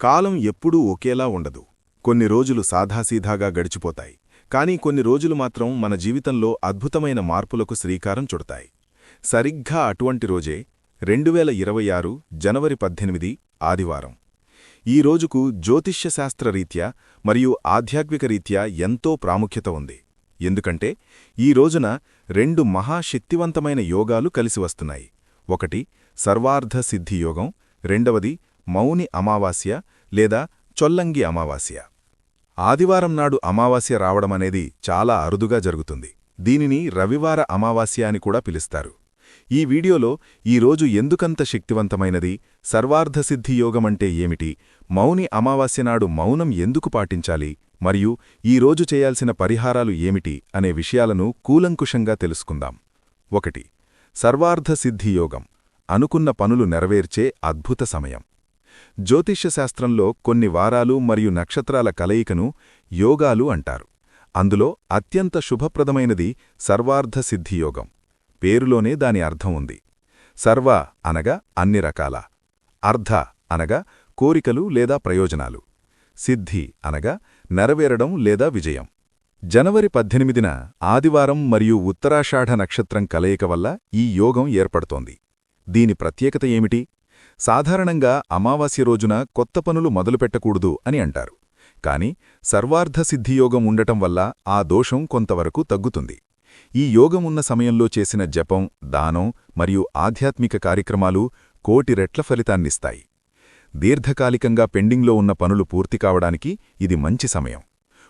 కాలం ఎప్పుడూ ఒకేలా ఉండదు. కొన్ని రోజులు సాధాసీధాగా గడిచిపోతాయి. కానీ కొన్ని రోజులు మాత్రం మన జీవితంలో అద్భుతమైన మార్పులకు శ్రీకారం చుడతాయి. సరిగ్గా అటువంటి రోజే రెండువేల ఇరవై ఆరు జనవరి పద్దెనిమిది ఆదివారం. ఈ రోజుకు జ్యోతిష్యశాస్త్ర రీత్యా మరియు ఆధ్యాత్మిక రీత్యా ఎంతో ప్రాముఖ్యత ఉంది. ఎందుకంటే ఈ రోజున రెండు మహాశక్తివంతమైన యోగాలు కలిసి వస్తున్నాయి. ఒకటి సర్వార్ధ సిద్ధి యోగం రెండవది మౌని అమావాస్య లేదా చొల్లంగి అమావాస్య. ఆదివారం నాడు అమావాస్య రావడమనేది చాలా అరుదుగా జరుగుతుంది. దీనిని రవివార అమావాస్య అని కూడా పిలుస్తారు. ఈ వీడియోలో ఈరోజు ఎందుకంత శక్తివంతమైనది సర్వార్ధసిద్ధి యోగమంటే ఏమిటి మౌని అమావాస్య నాడు మౌనం ఎందుకు పాటించాలి మరియు ఈరోజు చేయాల్సిన పరిహారాలు ఏమిటి అనే విషయాలను కూలంకుషంగా తెలుసుకుందాం. ఒకటి సర్వార్ధసిద్ధి యోగం. అనుకున్న పనులు నెరవేర్చే అద్భుత సమయం. జ్యోతిష్యశాస్త్రంలో కొన్ని వారాలు మరియు నక్షత్రాల కలయికను యోగాలు అంటారు. అందులో అత్యంత శుభప్రదమైనది సర్వార్ధ సిద్ధియోగం పేరులోనే దాని అర్థం ఉంది. సర్వ అనగా అన్ని రకాల. అర్ధ అనగా కోరికలు లేదా ప్రయోజనాలు. సిద్ధి అనగా నెరవేరడం లేదా విజయం. జనవరి పద్దెనిమిదిన ఆదివారం మరియు ఉత్తరాషాఢ నక్షత్రం కలయిక వల్ల ఈ యోగం ఏర్పడుతోంది. దీని ప్రత్యేకత ఏమిటి? సాధారణంగా అమావాస్య రోజున కొత్త పనులు మొదలుపెట్టకూడదు అని అంటారు. కాని సర్వార్ధసిద్ధియోగం ఉండటం వల్ల ఆ దోషం కొంతవరకు తగ్గుతుంది. ఈ యోగం ఉన్న సమయంలో చేసిన జపం దానం మరియు ఆధ్యాత్మిక కార్యక్రమాలు కోటి రెట్ల ఫలితాన్నిస్తాయి. దీర్ఘకాలికంగా పెండింగ్లో ఉన్న పనులు పూర్తి కావడానికి ఇది మంచి సమయం.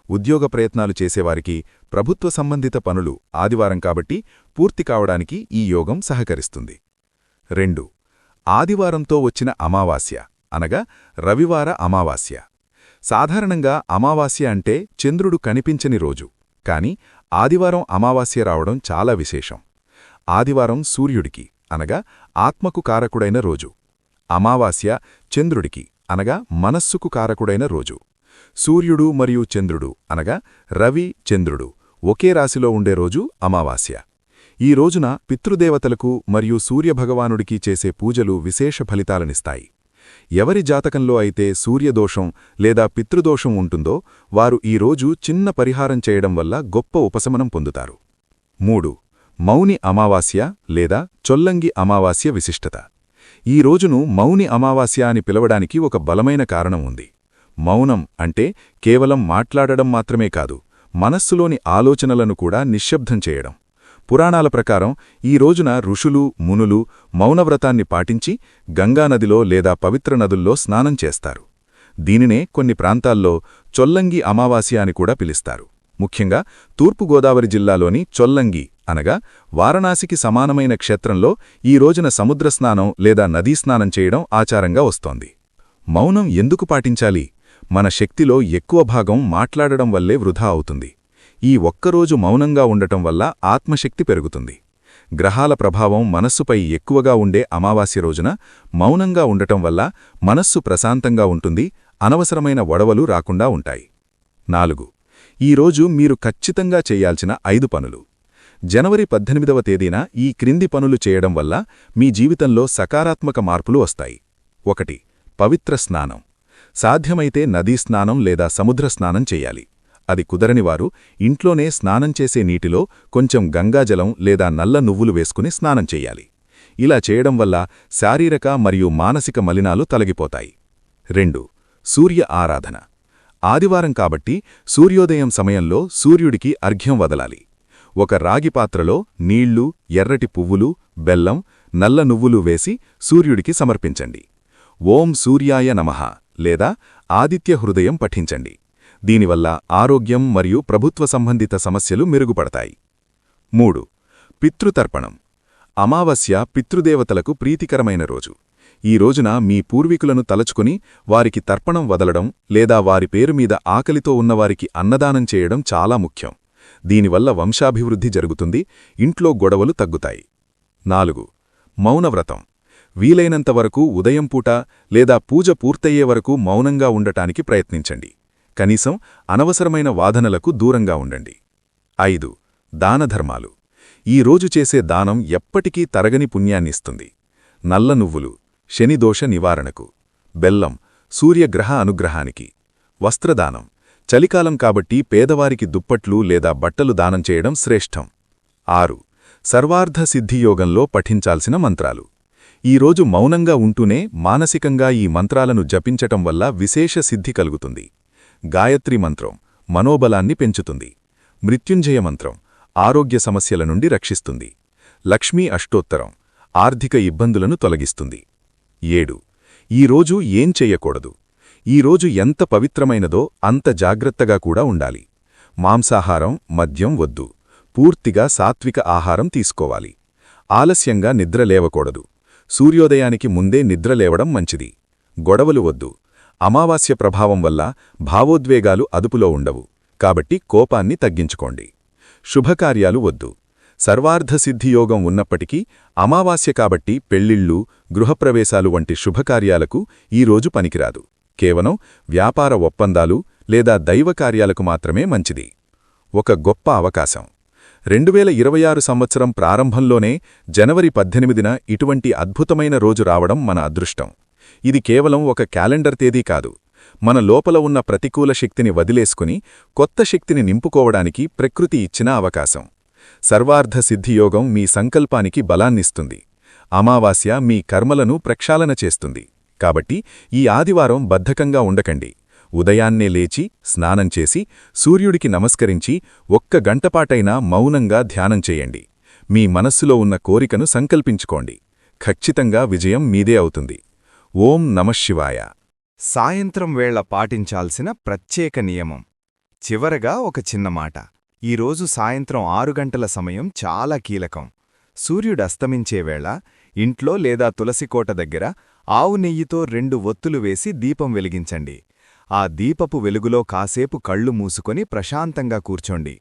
ఉద్యోగ ప్రయత్నాలు చేసేవారికి ప్రభుత్వ సంబంధిత పనులు ఆదివారం కాబట్టి పూర్తి కావడానికి ఈ యోగం సహకరిస్తుంది. రెండు ఆదివారంతో వచ్చిన అమావాస్య అనగా రవివార అమావాస్య. సాధారణంగా అమావాస్య అంటే చంద్రుడు కనిపించని రోజు కాని ఆదివారం అమావాస్య రావడం చాలా విశేషం. ఆదివారం సూర్యుడికి అనగా ఆత్మకు కారకుడైన రోజు. అమావాస్య చంద్రుడికి అనగా మనస్సుకు కారకుడైన రోజు. సూర్యుడు మరియు చంద్రుడు అనగా రవి చంద్రుడు ఒకే రాశిలో ఉండే రోజు అమావాస్య. ఈ రోజున పితృదేవతలకు మరియు సూర్యభగవానుడికి చేసే పూజలు విశేష ఫలితాలనిస్తాయి. ఎవరి జాతకంలో అయితే సూర్యదోషం లేదా పితృదోషం ఉంటుందో వారు ఈ రోజు చిన్న పరిహారం చేయడం వల్ల గొప్ప ఉపశమనం పొందుతారు. మూడు మౌని అమావాస్య లేదా చొల్లంగి అమావాస్య విశిష్టత. ఈ రోజును మౌని అమావాస్య అని పిలవడానికి ఒక బలమైన కారణం ఉంది. మౌనం అంటే కేవలం మాట్లాడడం మాత్రమే కాదు మనస్సులోని ఆలోచనలను కూడా నిశ్శబ్దం చేయడం. పురాణాల ప్రకారం ఈ రోజున ఋషులు మునులు మౌనవ్రతాన్ని పాటించి గంగానదిలో లేదా పవిత్ర నదుల్లో స్నానం చేస్తారు. దీనినే కొన్ని ప్రాంతాల్లో చొల్లంగి అమావాస్య అని కూడా పిలుస్తారు. ముఖ్యంగా తూర్పుగోదావరి జిల్లాలోని చొల్లంగి అనగా వారణాసికి సమానమైన క్షేత్రంలో ఈ రోజున సముద్రస్నానం లేదా నదీ స్నానం చేయడం ఆచారంగా వస్తోంది. మౌనం ఎందుకు పాటించాలి? మన శక్తిలో ఎక్కువ భాగం మాట్లాడడం వల్లే వృధా అవుతుంది. ఈ ఒక్కరోజు మౌనంగా ఉండటం వల్ల ఆత్మశక్తి పెరుగుతుంది. గ్రహాల ప్రభావం మనస్సుపై ఎక్కువగా ఉండే అమావాస్య రోజున మౌనంగా ఉండటం వల్ల మనస్సు ప్రశాంతంగా ఉంటుంది అనవసరమైన వడవలు రాకుండా ఉంటాయి. నాలుగు ఈరోజు మీరు ఖచ్చితంగా చేయాల్సిన ఐదు పనులు. జనవరి పద్దెనిమిదవ తేదీన ఈ క్రింది పనులు చేయడం వల్ల మీ జీవితంలో సకారాత్మక మార్పులు వస్తాయి. ఒకటి పవిత్ర స్నానం. సాధ్యమైతే నదీ స్నానం లేదా సముద్ర స్నానం చెయ్యాలి అది కుదరనివారు ఇంట్లోనే స్నానం చేసే నీటిలో కొంచెం గంగాజలం లేదా నల్ల నువ్వులు వేసుకుని స్నానం చెయ్యాలి ఇలా చేయడం వల్ల శారీరక మరియు మానసిక మలినాలు తొలగిపోతాయి. రెండు సూర్య ఆరాధన. ఆదివారం కాబట్టి సూర్యోదయం సమయంలో సూర్యుడికి అర్ఘ్యం వదలాలి. ఒక రాగి పాత్రలో నీళ్ళు ఎర్రటి పువ్వులు బెల్లం నల్ల నువ్వులు వేసి సూర్యుడికి సమర్పించండి. ఓం సూర్యాయ నమః లేదా ఆదిత్య హృదయం పఠించండి. దీనివల్ల ఆరోగ్యం మరియు ప్రభుత్వ సంబంధిత సమస్యలు మెరుగుపడతాయి. మూడు. పితృతర్పణం. అమావాస్య పితృదేవతలకు ప్రీతికరమైన రోజు. ఈ రోజున మీ పూర్వీకులను తలచుకుని వారికి తర్పణం వదలడం లేదా వారి పేరుమీద ఆకలితో ఉన్నవారికి అన్నదానం చేయడం చాలా ముఖ్యం. దీనివల్ల వంశాభివృద్ధి జరుగుతుంది ఇంట్లో గొడవలు తగ్గుతాయి. నాలుగు. మౌనవ్రతం. వీలైనంతవరకు ఉదయం పూట లేదా పూజ పూర్తయ్యే వరకు మౌనంగా ఉండటానికి ప్రయత్నించండి. కనీసం అనవసరమైన వాదనలకు దూరంగా ఉండండి. ఐదు దానధర్మాలు. ఈ రోజు చేసే దానం ఎప్పటికీ తరగని పుణ్యాన్నిస్తుంది. నల్ల నువ్వులు శనిదోష నివారణకు. బెల్లం సూర్యగ్రహ అనుగ్రహానికి. వస్త్రదానం. చలికాలం కాబట్టి పేదవారికి దుప్పట్లు లేదా బట్టలు దానం చేయడం శ్రేష్టం. ఆరు సర్వార్ధ సిద్ధియోగంలో పఠించాల్సిన మంత్రాలు. ఈరోజు మౌనంగా ఉంటూనే మానసికంగా ఈ మంత్రాలను జపించటం వల్ల విశేష సిద్ధి కలుగుతుంది. గాయత్రి మంత్రం మనోబలాన్ని పెంచుతుంది. మృత్యుంజయ మంత్రం ఆరోగ్య సమస్యల నుండి రక్షిస్తుంది. లక్ష్మీ అష్టోత్తరం ఆర్థిక ఇబ్బందులను తొలగిస్తుంది. ఏడు. ఈరోజు ఏం చెయ్యకూడదు ఈరోజు ఎంత పవిత్రమైనదో అంత జాగ్రత్తగా కూడా ఉండాలి. మాంసాహారం మద్యం వద్దు. పూర్తిగా సాత్విక ఆహారం తీసుకోవాలి. ఆలస్యంగా నిద్రలేవకూడదు సూర్యోదయానికి ముందే నిద్రలేవడం మంచిది. గొడవలు వద్దు. అమావాస్య ప్రభావం వల్ల భావోద్వేగాలు అదుపులో ఉండవు. కాబట్టి కోపాన్ని తగ్గించుకోండి. శుభకార్యాలు వద్దు. సర్వార్ధసిద్ధియోగం ఉన్నప్పటికీ అమావాస్య కాబట్టి పెళ్ళిళ్ళు గృహప్రవేశాలు వంటి శుభకార్యాలకు ఈరోజు పనికిరాదు. కేవలం వ్యాపార ఒప్పందాలు లేదా దైవకార్యాలకు మాత్రమే మంచిది. ఒక గొప్ప అవకాశం. రెండువేల ఇరవై ఆరు సంవత్సరం ప్రారంభంలోనే జనవరి పద్దెనిమిదిన ఇటువంటి అద్భుతమైన రోజు రావడం మన అదృష్టం. ఇది కేవలం ఒక క్యాలెండర్ తేదీ కాదు. మన లోపల ఉన్న ప్రతికూల శక్తిని వదిలేసుకుని కొత్త శక్తిని నింపుకోవడానికి ప్రకృతి ఇచ్చిన అవకాశం. సర్వార్ధ సిద్ధియోగం మీ సంకల్పానికి బలాన్నిస్తుంది. అమావాస్య మీ కర్మలను ప్రక్షాళన చేస్తుంది. కాబట్టి ఈ ఆదివారం బద్ధకంగా ఉండకండి. ఉదయాన్నే లేచి స్నానం చేసి సూర్యుడికి నమస్కరించి ఒక్క గంటపాటైనా మౌనంగా ధ్యానం చేయండి. మీ మనస్సులో ఉన్న కోరికను సంకల్పించుకోండి. ఖచ్చితంగా విజయం మీదే అవుతుంది. ఓం నమశివాయ సాయంత్రం వేళ పాటించాల్సిన ప్రత్యేక నియమం. చివరగా ఒక చిన్న మాట. ఈరోజు సాయంత్రం ఆరు గంటల సమయం చాలా కీలకం. సూర్యుడు అస్తమించే వేళ ఇంట్లో లేదా తులసికోట దగ్గర ఆవు నెయ్యితో రెండు ఒత్తులు వేసి దీపం వెలిగించండి. ఆ దీపపు వెలుగులో కాసేపు కళ్ళు మూసుకొని ప్రశాంతంగా కూర్చోండి.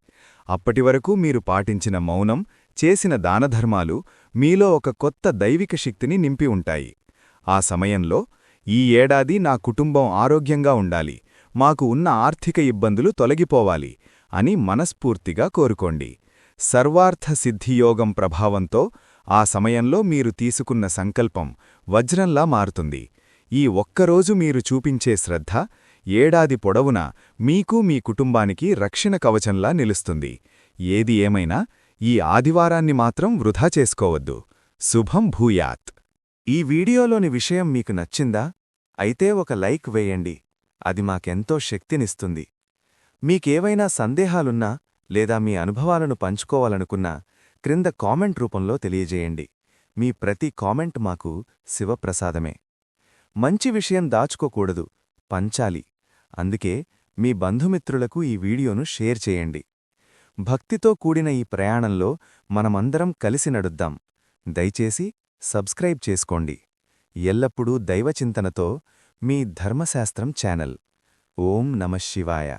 అప్పటివరకు మీరు పాటించిన మౌనం చేసిన దానధర్మాలు మీలో ఒక కొత్త దైవిక శక్తిని నింపి ఉంటాయి. ఆ సమయంలో ఈ ఏడాది నా కుటుంబం ఆరోగ్యంగా ఉండాలి మాకు ఉన్న ఆర్థిక ఇబ్బందులు తొలగిపోవాలి అని మనస్ఫూర్తిగా కోరుకోండి. సర్వార్థ సిద్ధియోగం ప్రభావంతో ఆ సమయంలో మీరు తీసుకున్న సంకల్పం వజ్రంలా మారుతుంది. ఈ ఒక్కరోజు మీరు చూపించే శ్రద్ధ ఏడాది పొడవునా మీకు మీ కుటుంబానికి రక్షణ కవచంలా నిలుస్తుంది. ఏది ఏమైనా ఈ ఆదివారాన్ని మాత్రం వృధా చేసుకోవద్దు. శుభం భూయాత్. ఈ వీడియోలోని విషయం మీకు నచ్చిందా? అయితే ఒక లైక్ వేయండి. అది మాకెంతో శక్తినిస్తుంది. మీకేవైనా సందేహాలున్నా లేదా మీ అనుభవాలను పంచుకోవాలనుకున్నా క్రింద కామెంట్ రూపంలో తెలియజేయండి. మీ ప్రతి కామెంట్ మాకు శివప్రసాదమే. మంచి విషయం దాచుకోకూడదు. పంచాలి. అందుకే మీ బంధుమిత్రులకు ఈ వీడియోను షేర్ చేయండి. భక్తితో కూడిన ఈ ప్రయాణంలో మనమందరం కలిసి నడుద్దాం. దయచేసి సబ్స్క్రైబ్ చేసుకోండి. ఎల్లప్పుడూ దైవచింతనతో మీ ధర్మశాస్త్రం ఛానల్. ఓం నమఃశివాయ